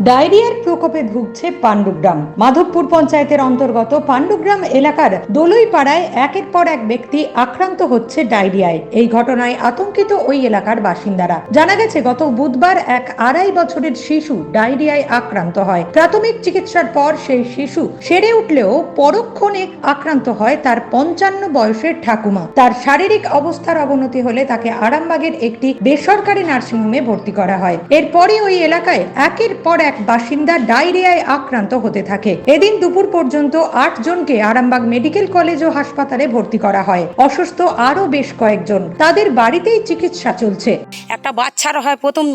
ডায়রিয়ার প্রকোপে ভুগছে পাণ্ডুগ্রাম। মাধবপুর পঞ্চায়েতের অন্তর্গত পাণ্ডুগ্রাম এলাকার দোলই পাড়ায় একের পর এক ব্যক্তি আক্রান্ত হচ্ছে ডায়রিয়ায়। এই ঘটনায় আতঙ্কিত ওই এলাকার বাসিন্দারা। জানা গেছে, গত বুধবার এক আড়াই বছরের শিশু ডায়রিয়ায় আক্রান্ত হয়। প্রাথমিক চিকিৎসার পর সেই শিশু সেরে উঠলেও পরক্ষণে আক্রান্ত হয় তার পঞ্চান্ন বয়সের ঠাকুমা। তার শারীরিক অবস্থার অবনতি হলে তাকে আরামবাগের একটি বেসরকারি নার্সিংহোমে ভর্তি করা হয়। এরপরই ওই এলাকায় একের পর এক বাসিন্দা ডায়রিয়ায় আক্রান্ত হতে থাকে। এদিন দুপুর পর্যন্ত আট জনকে আরামবাগ মেডিকেল কলেজ ও হাসপাতালে ভর্তি করা হয়। অসুস্থ আরও বেশ কয়েকজন। তাদের বাড়িতেই চিকিৎসা চলছে। একটা বাচ্চার হয় প্রথম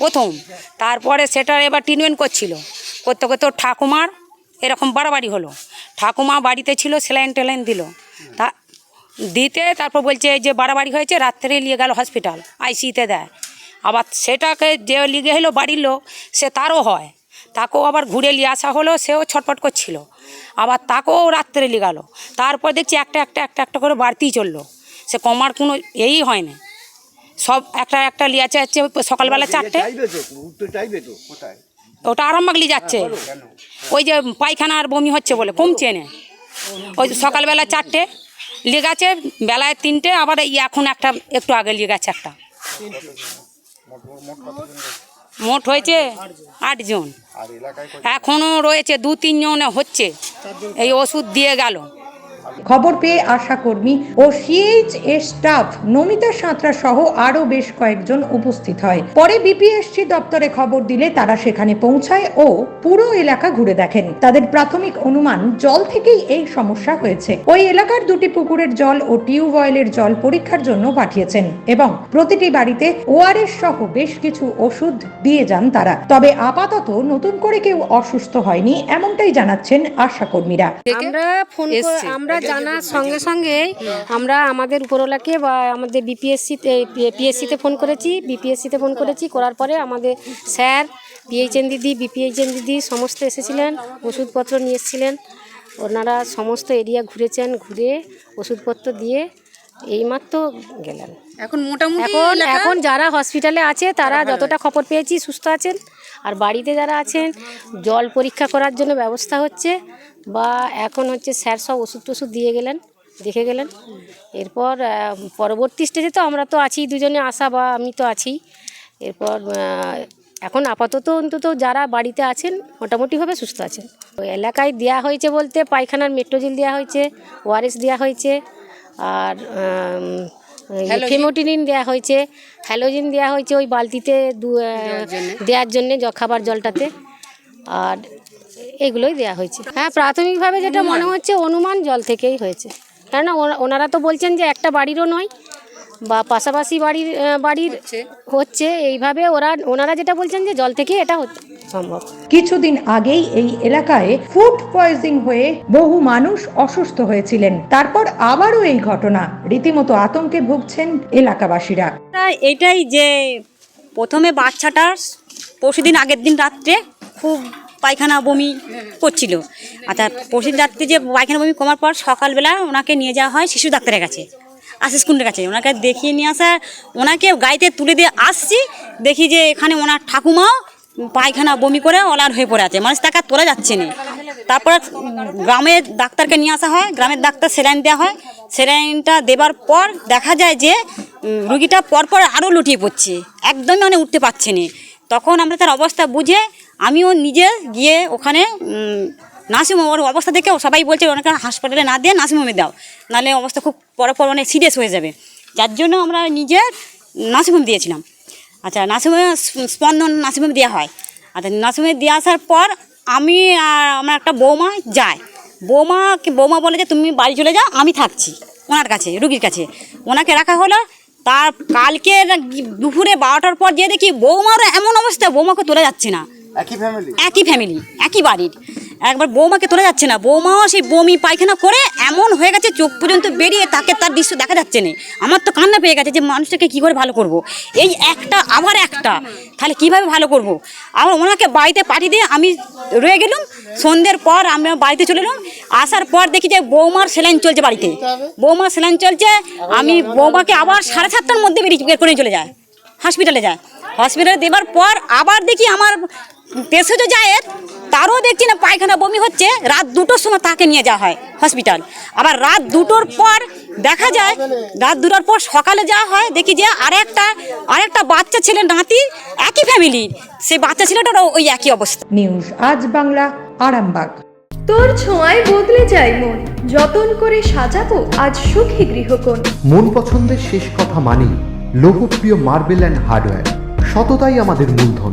প্রথম। তারপরে সেটা এবার ট্রিটমেন্ট করছিল। করতে করতে ঠাকুমার এরকম বাড়াবাড়ি হলো। ঠাকুমা বাড়িতে ছিল স্যালাইন টেলাইন দিল। তা দিতে তারপর বলছে যে বাড়াবাড়ি হয়েছে, রাত্রে নিয়ে গেল হসপিটাল আইসিতে দেয়। আবার সেটাকে যে লিগে হলো বাড়ির লোক সে তারও হয়। তাকেও আবার ঘুরে নিয়ে আসা হলো সেও ছটপট করছিল। আবার তাকেও রাত্রে নিয়ে গেল তারপর দেখছি একটা একটা একটা একটা করে বাড়তেই চলল। সে কমার কোনো এই হয় না। সব একটা একটা লিয়াছে হচ্ছে ওই সকালবেলা চারটে। ওটা আরামবাগলি যাচ্ছে। ওই যে পায়খানা আর বমি হচ্ছে বলে কমছে না। ওই সকালবেলা চারটে লেগাছে বেলায় তিনটে আবার এই এখন একটা একটু আগে লেগাছে একটা। মোট হয়েছে আটজন এখনও এখনও রয়েছে দু তিনজনে হচ্ছে। এই ওষুধ দিয়ে গেল। খবর পেয়ে আশাকর্মী ও সিএইচ এর স্টাফ নমিতা সাঁতরা সহ আরও বেশ কয়েকজন উপস্থিত হয়। পরে বিপিএসসি দপ্তরে খবর দিলে তারা সেখানে পৌঁছায় ও পুরো এলাকা ঘুরে দেখেন। তাদের প্রাথমিক অনুমান জল থেকেই এই সমস্যা হয়েছে। ওই এলাকার দুটি পুকুরের জল ও টিউবওয়েলের জল পরীক্ষার জন্য পাঠিয়েছেন এবং প্রতিটি বাড়িতে ওআরএস সহ বেশ কিছু ওষুধ দিয়ে যান তারা। তবে আপাতত নতুন করে কেউ অসুস্থ হয়নি এমনটাই জানাচ্ছেন আশাকর্মীরা আমরা ফোন আমরা জানার সঙ্গে সঙ্গে আমরা আমাদের উপরওয়ালাকে বা আমাদের বিপিএসসিতে পিএসসিতে ফোন করেছি বিপিএসসিতে ফোন করেছি করার পরে আমাদের স্যার পিএইচএন দিদি বিপিএইচএন দিদি সমস্ত এসেছিলেন ওষুধপত্র নিয়ে এসেছিলেন। ওনারা সমস্ত এরিয়া ঘুরেছেন ঘুরে ওষুধপত্র দিয়ে এইমাত্র গেলেন। এখন মোটামুটি এখন এখন যারা হসপিটালে আছে তারা যতটা খবর পেয়েছি সুস্থ আছেন। আর বাড়িতে যারা আছেন জল পরীক্ষা করার জন্য ব্যবস্থা হচ্ছে। বা এখন হচ্ছে স্যার সব ওষুধ টষুধ দিয়ে গেলেন দেখে গেলেন। এরপর পরবর্তী স্টেজে তো আমরা তো আছি দুজনে আসা বা আমি তো আছি। এরপর এখন আপাতত অন্তত যারা বাড়িতে আছেন মোটামুটিভাবে সুস্থ আছেন। ওই এলাকায় দেওয়া হয়েছে বলতে পায়খানার মেট্রোজিল দেওয়া হয়েছে ওআরএস দেওয়া হয়েছে আর ফেমোটিনিন দেওয়া হয়েছে হ্যালোজিন দেওয়া হয়েছে ওই বালতিতে দেওয়ার জন্যে? খাবার জলটাতে। আর এগুলোই দেওয়া হয়েছে। হ্যাঁ প্রাথমিকভাবে যেটা মনে হচ্ছে অনুমান জল থেকেই হয়েছে। কেননা ওনা- ওনারা তো বলছেন যে একটা বাড়িরও নয় বা পাশাপাশি বাড়ির বাড়ির হচ্ছে। এইভাবে ওরা ওনারা যেটা বলছেন যে জল থেকে এটা হচ্ছে। সম্ভব। কিছুদিন আগেই এই এলাকায় ফুড পয়জিং হয়ে বহু মানুষ অসুস্থ হয়েছিলেন। তারপর আবারও এই ঘটনা। রীতিমতো আতঙ্কে ভুগছেন এলাকাবাসীরা। এটাই যে প্রথমে বাচ্চাটা পরশুদিন আগের দিন রাত্রে খুব পায়খানা বমি করছিল। আচ্ছা পরশুদিন রাত্রে যে পায়খানা বমি কমার পর সকালবেলা ওনাকে নিয়ে যাওয়া হয় শিশু ডাক্তারের কাছে, আশিস কুণ্ডের কাছে। ওনাকে দেখিয়ে নিয়ে আসা ওনাকে গাড়িতে তুলে দিয়ে আসছি, দেখি যে এখানে ওনার ঠাকুমাও পায়খানা বমি করে অলার হয়ে পড়ে আছে। মানুষ তাকে তোলা যাচ্ছে না। তারপর গ্রামের ডাক্তারকে নিয়ে আসা হয়, গ্রামের ডাক্তার সেলাইন দেওয়া হয়। সেলাইনটা দেবার পর দেখা যায় যে রুগীটা পরপর আরও লুটিয়ে পড়ছে। একদমই মানে উঠতে পারছে না। তখন আমরা তার অবস্থা বুঝে আমিও নিজে গিয়ে ওখানে নার্সিংহোম ওর অবস্থা দেখে সবাই বলছে ওনাকে হাসপাতালে না দিয়ে নার্সিংহোমে দাও, নাহলে অবস্থা খুব পরে পর মানে সিরিয়াস হয়ে যাবে। যার জন্য আমরা নিজে নার্সিংহোম দিয়েছিলাম। আচ্ছা নার্সিংহোমে স্পন্দন নার্সিংহোমে দেওয়া হয়। আচ্ছা নার্সিংহোমে দিয়ে আসার পর আমি আর আমার একটা বৌমা যায়। বৌমাকে বৌমা বলে যে, তুমি বাড়ি চলে যাও, আমি থাকছি ওনার কাছে, রুগীর কাছে। ওনাকে রাখা হলো। তার কালকে দুপুরে বারোটার পর যে দেখি বৌমারও এমন অবস্থা, বৌমাকে তোলা যাচ্ছে না। একই ফ্যামিলি একই ফ্যামিলি একই বাড়ির। একবার বৌমাকে তোলা যাচ্ছে না। বৌমাও সেই বমি পায়খানা করে এমন হয়ে গেছে, চোখ পর্যন্ত বেরিয়ে তাকে তার দৃশ্য দেখা যাচ্ছে না। আমার তো কান্না পেয়ে গেছে যে মানুষটাকে কী করে ভালো করব। এই একটা, আবার একটা। তাহলে কীভাবে ভালো করব। আমার ওনাকে বাড়িতে পাঠিয়ে দিয়ে আমি রয়ে গেলাম। সন্ধ্যের পর আমি বাড়িতে চলে এলাম। আসার পর দেখি যে বৌমার সেলাইন চলছে বাড়িতে। বৌমার সেলাইন চলছে, আমি বৌমাকে আবার সাড়ে সাতটার মধ্যে বেরিয়ে বের করে চলে যায় হসপিটালে যায় হসপিটালে দেবার পর আবার দেখি আমার পেশোজ যায় তারও দেখছি না পায়খানা বমি হচ্ছে। রাত দুটোর সময় তাকে নিয়ে যাওয়া হয় হসপিটাল আবার রাত দুটোর পর দেখা যায় রাত দুটোর পর সকালে যাওয়া হয় দেখি যে আরেকটা আরেকটা বাচ্চা ছেলে নাতি একই ফ্যামিলির সেই বাচ্চা ছেলেটারও ওই একই অবস্থা। নিউজ আজ বাংলা আরামবাগ। তোর ছোঁয়ায় বদলে যায় মন। যতন করে সাজাবো আজ সুখী গৃহকোণ। মন পছন্দের শেষ কথা মানি লোকপ্রিয় মার্বেল অ্যান্ড হার্ডওয়্যার সততাই আমাদের মূলধন।